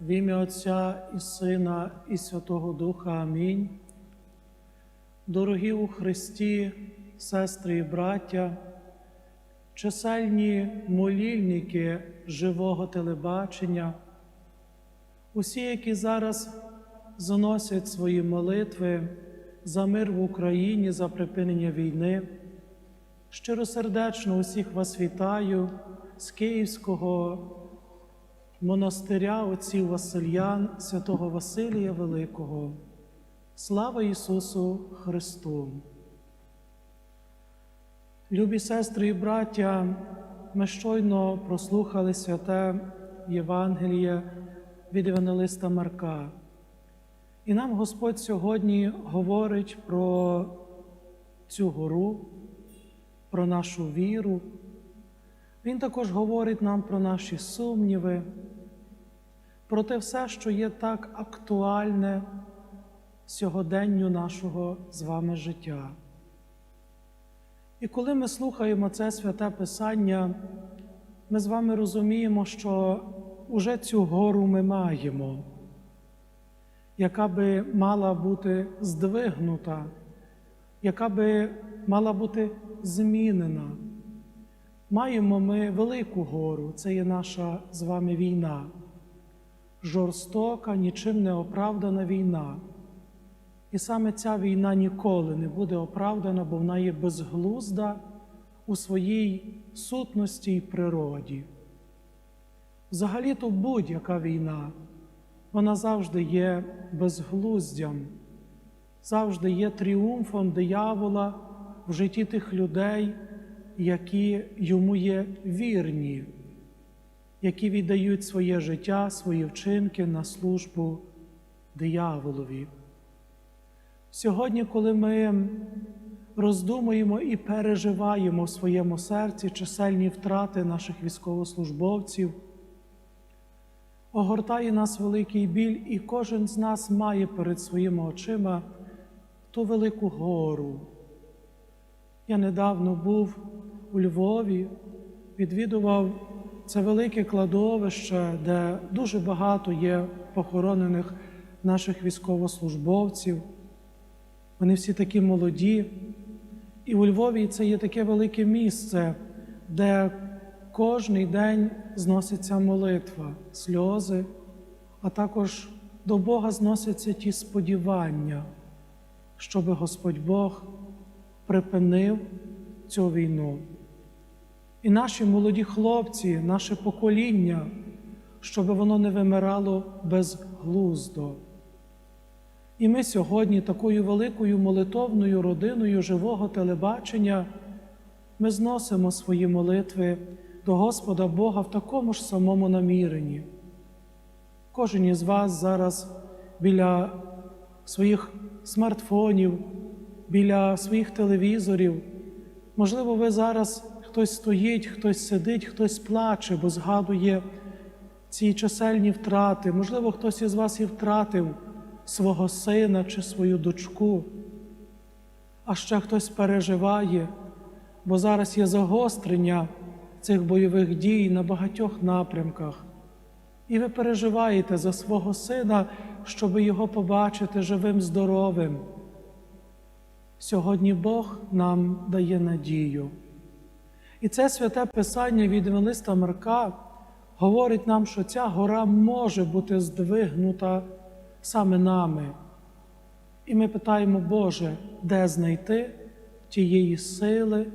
В ім'я Отця і Сина, і Святого Духа. Амінь. Дорогі у Христі, сестри і браття, чисельні молільники живого телебачення, усі, які зараз заносять свої молитви за мир в Україні, за припинення війни. Щиросердечно усіх вас вітаю з Київського монастиря отців Васильян, святого Василія Великого. Слава Ісусу Христу! Любі сестри і браття, ми щойно прослухали святе Євангеліє від Євангелиста Марка. І нам Господь сьогодні говорить про цю гору, про нашу віру. Він також говорить нам про наші сумніви, про те все, що є так актуальне сьогоденню нашого з вами життя. І коли ми слухаємо це святе Писання, ми з вами розуміємо, що уже цю гору ми маємо, яка би мала бути здвигнута, яка би мала бути змінена. Маємо ми велику гору, це є наша з вами війна, жорстока, нічим не оправдана війна. І саме ця війна ніколи не буде оправдана, бо вона є безглузда у своїй сутності і природі. Взагалі-то будь-яка війна, вона завжди є безглуздям, завжди є тріумфом диявола в житті тих людей, які йому є вірні, які віддають своє життя, свої вчинки на службу дияволові. Сьогодні, коли ми роздумуємо і переживаємо в своєму серці чисельні втрати наших військовослужбовців, огортає нас великий біль, і кожен з нас має перед своїми очима ту велику гору. Я недавно був у Львові, відвідував це велике кладовище, де дуже багато є похоронених наших військовослужбовців. Вони всі такі молоді. І у Львові це є таке велике місце, де кожний день зноситься молитва, сльози, а також до Бога зносяться ті сподівання, щоб Господь Бог припинив цю війну. І наші молоді хлопці, наше покоління, щоб воно не вимирало безглуздо. І ми сьогодні такою великою молитовною родиною живого телебачення ми зносимо свої молитви до Господа Бога в такому ж самому наміренні. Кожен із вас зараз біля своїх смартфонів, біля своїх телевізорів. Можливо, ви зараз хтось стоїть, хтось сидить, хтось плаче, бо згадує ці чисельні втрати. Можливо, хтось із вас і втратив свого сина чи свою дочку, а ще хтось переживає, бо зараз є загострення цих бойових дій на багатьох напрямках. І ви переживаєте за свого сина, щоб його побачити живим, здоровим. Сьогодні Бог нам дає надію. І це святе Писання від Евангелиста Марка говорить нам, що ця гора може бути здвигнута саме нами. І ми питаємо, Боже, де знайти тієї сили,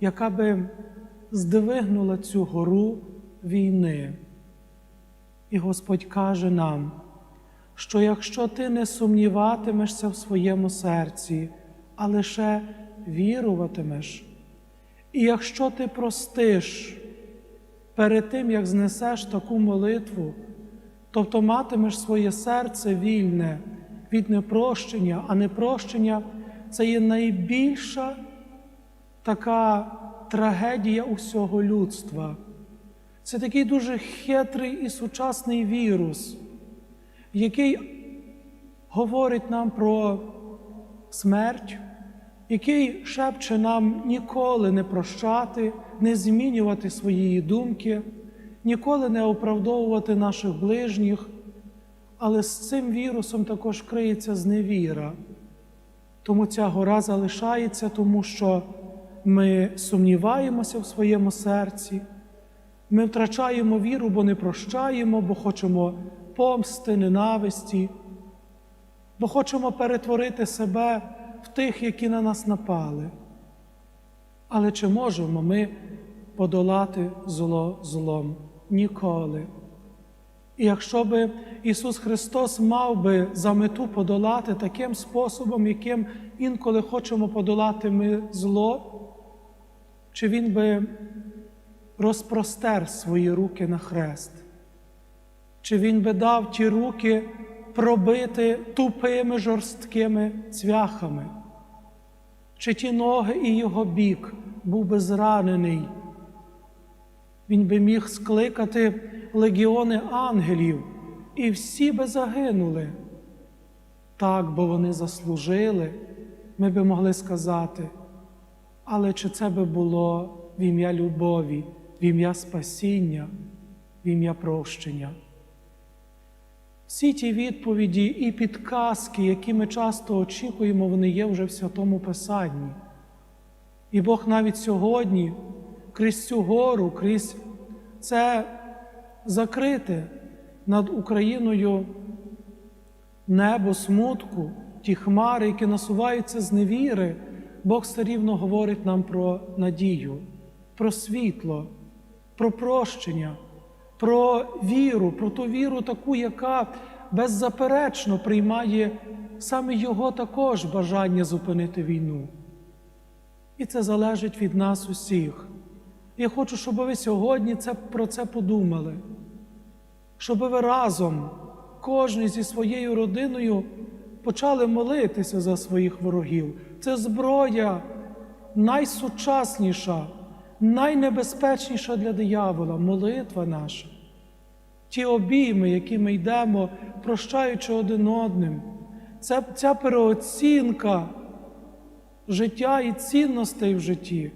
яка би здвигнула цю гору війни. І Господь каже нам, що якщо ти не сумніватимешся в своєму серці, а лише віруватимеш, і якщо ти простиш перед тим, як знесеш таку молитву, тобто матимеш своє серце вільне від непрощення, а непрощення це є найбільша така трагедія усього людства. Це такий дуже хитрий і сучасний вірус, який говорить нам про смерть, який шепче нам ніколи не прощати, не змінювати своєї думки, ніколи не оправдовувати наших ближніх, Але з цим вірусом також криється зневіра. Тому ця гора залишається, тому що ми сумніваємося в своєму серці, ми втрачаємо віру, бо не прощаємо, бо хочемо помсти, ненависті, бо хочемо перетворити себе в тих, які на нас напали. Але чи можемо ми подолати зло злом? Ніколи. І якщо би Ісус Христос мав би за мету подолати таким способом, яким інколи хочемо подолати ми зло, чи Він би розпростер свої руки на хрест, чи Він би дав ті руки пробити тупими жорсткими цвяхами, чи ті ноги і його бік був би зранений, він би міг скликати легіони ангелів, і всі би загинули. Так, бо вони заслужили, ми би могли сказати. Але чи це би було в ім'я любові, в ім'я спасіння, в ім'я прощення? Всі ті відповіді і підказки, які ми часто очікуємо, вони є вже в Святому Писанні. І Бог навіть сьогодні, крізь цю гору, крізь це закрите над Україною небо смутку, ті хмари, які насуваються з невіри, Бог все рівно говорить нам про надію, про світло, про прощення, про віру, про ту віру, таку, яка беззаперечно приймає саме Його також бажання зупинити війну. І це залежить від нас усіх. Я хочу, щоб ви сьогодні це, про це подумали, щоб ви разом, кожен зі своєю родиною, почали молитися за своїх ворогів. Це зброя найсучасніша, найнебезпечніша для диявола молитва наша. Ті обійми, які ми йдемо, прощаючи один одним, це, ця переоцінка життя і цінностей в житті.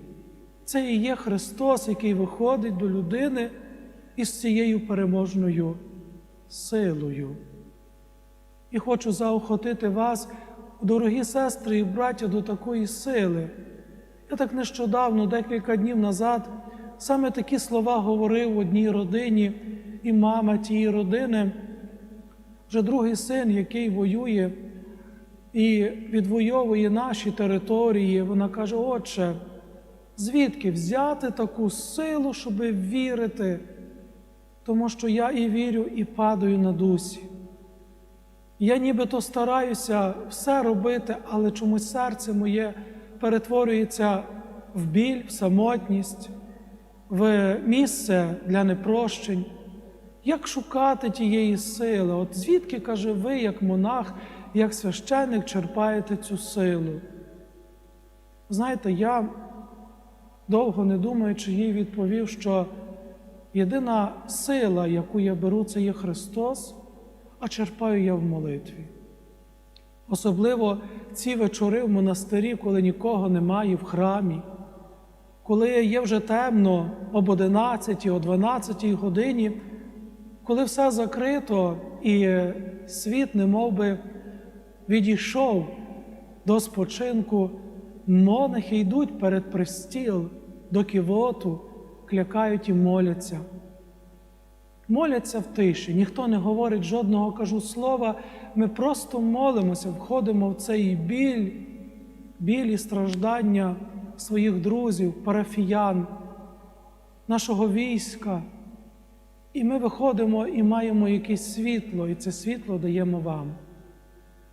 Це і є Христос, який виходить до людини із цією переможною силою. І хочу заохотити вас, дорогі сестри і браття, до такої сили. Я так нещодавно, декілька днів назад, саме такі слова говорив одній родині, і мама тієї родини, вже другий син, який воює і відвоює наші території. Вона каже: Отче, звідки взяти таку силу, щоб вірити, тому що я і вірю, і падаю на дусі. Я нібито стараюся все робити, але чомусь серце моє перетворюється в біль, в самотність, в місце для непрощень. Як шукати тієї сили? От звідки, каже, ви, як монах, як священник, черпаєте цю силу? Знаєте, я довго не думаючи, їй відповів, що єдина сила, яку я беру, це є Христос, а черпаю я в молитві. Особливо ці вечори в монастирі, коли нікого немає в храмі, коли є вже темно об 11, о 12 годині, коли все закрито і світ не би відійшов до спочинку, монахи йдуть перед пристіл до ківоту, клякають і моляться. Моляться в тиші, ніхто не говорить жодного кажу слова. Ми просто молимося, входимо в цей біль, біль і страждання своїх друзів, парафіян, нашого війська. І ми виходимо і маємо якесь світло, і це світло даємо вам.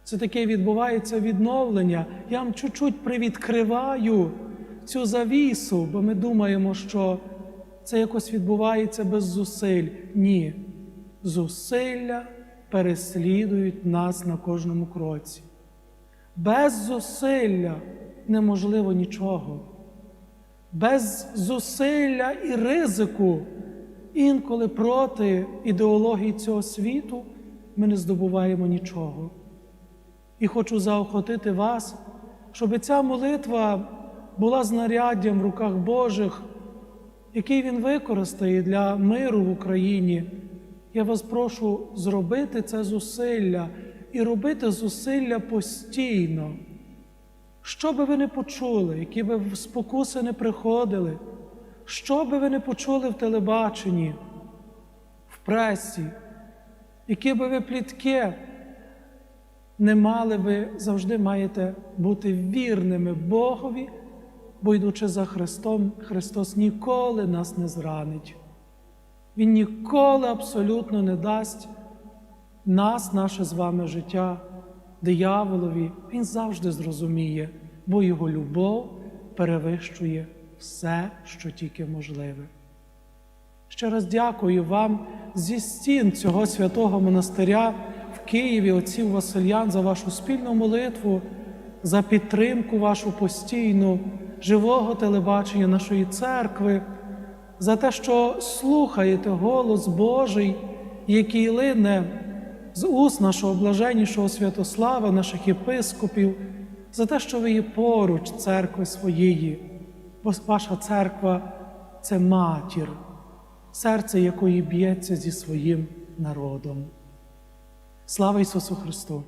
Це таке відбувається відновлення. Я вам чуть-чуть привідкриваю цю завісу, бо ми думаємо, що це якось відбувається без зусиль. Ні. Зусилля переслідують нас на кожному кроці. Без зусилля неможливо нічого. Без зусилля і ризику інколи проти ідеології цього світу ми не здобуваємо нічого. І хочу заохотити вас, щоб ця молитва була знаряддям в руках Божих, який Він використає для миру в Україні, Я вас прошу зробити це зусилля і робити зусилля постійно. Що би ви не почули, які би спокуси не приходили, що би ви не почули в телебаченні, в пресі, які би ви плітки не мали, ви завжди маєте бути вірними Богові, бо йдучи за Христом, Христос ніколи нас не зранить. Він ніколи абсолютно не дасть нас, наше з вами життя, дияволові. Він завжди зрозуміє, бо його любов перевищує все, що тільки можливе. Ще раз дякую вам зі стін цього святого монастиря в Києві, отців Васильян, за вашу спільну молитву, за підтримку вашу постійну, живого телебачення нашої церкви, за те, що слухаєте голос Божий, який лине з уст нашого блаженнішого Святослава, наших єпископів, за те, що ви є поруч церкви своєї, бо ваша церква це матір серце якої б'ється зі своїм народом. Слава Ісусу Христу!